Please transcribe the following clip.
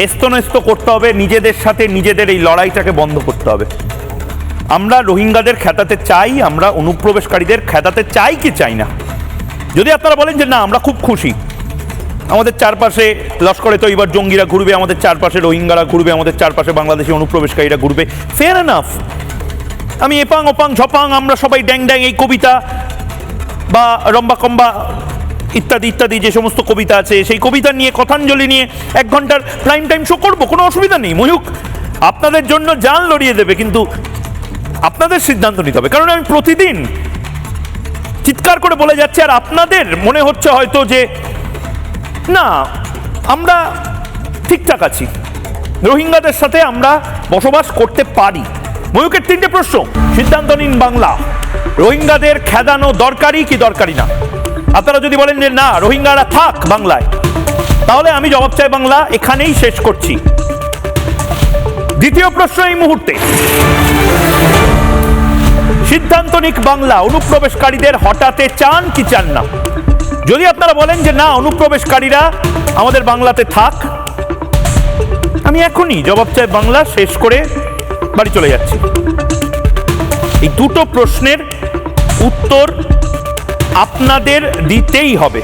হেস্তনেস্ত করতে হবে, নিজেদের সাথে নিজেদের এই লড়াইটাকে বন্ধ করতে হবে। আমরা রোহিঙ্গাদের খেতাতে চাই, আমরা অনুপ্রবেশকারীদের খেতাতে চাই কি চাই না। যদি আপনারা বলেন যে না, আমরা খুব খুশি, আমাদের চারপাশে লস্করে তৈবার জঙ্গিরা ঘুরবে, আমাদের চারপাশে রোহিঙ্গারা ঘুরবে, আমাদের চারপাশে বাংলাদেশি অনুপ্রবেশকারীরা ঘুরবে ফেয়ার এনাফ আমি এপাং ওপাং ঝপাং, আমরা সবাই ড্যাং ড্যাং এই কবিতা বা রম্বা কম্বা ইত্যাদি ইত্যাদি যে সমস্ত কবিতা আছে, সেই কবিতা নিয়ে, কথাঞ্জলি নিয়ে এক ঘণ্টার প্রাইম টাইম শো করব, কোনো অসুবিধা নেই। ময়ূক আপনাদের জন্য জান লড়িয়ে দেবে, কিন্তু আপনাদের সিদ্ধান্ত নিতে হবে। কারণ আমি প্রতিদিন চিৎকার করে বলে যাচ্ছি, আর আপনাদের মনে হচ্ছে হয়তো যে, না, আমরা ঠিকঠাক আছি। রোহিঙ্গাদের সাথে আমরা বসবাস করতে পারি। ময়ূকের তিনটে প্রশ্ন, সিদ্ধান্ত নিন বাংলা। রোহিঙ্গাদের খেদানো দরকারি কি দরকারি না? আপনারা যদি বলেন যে না, রোহিঙ্গারা থাক বাংলায়, তাহলে আমি জবাব চাই বাংলা এখানেই শেষ করছি। দ্বিতীয় প্রশ্ন এই মুহূর্তে। সিদ্ধান্ত নিক বাংলা, অনুপ্রবেশকারীদের হটাতে চান কি চান না? যদি আপনারা বলেন যে না, অনুপ্রবেশকারীরা আমাদের বাংলাতে থাক, আমি এখনই জবাব চাই বাংলা শেষ করে বাড়ি চলে যাচ্ছি। এই দুটো প্রশ্নের উত্তর আপনাদের দিতেই হবে।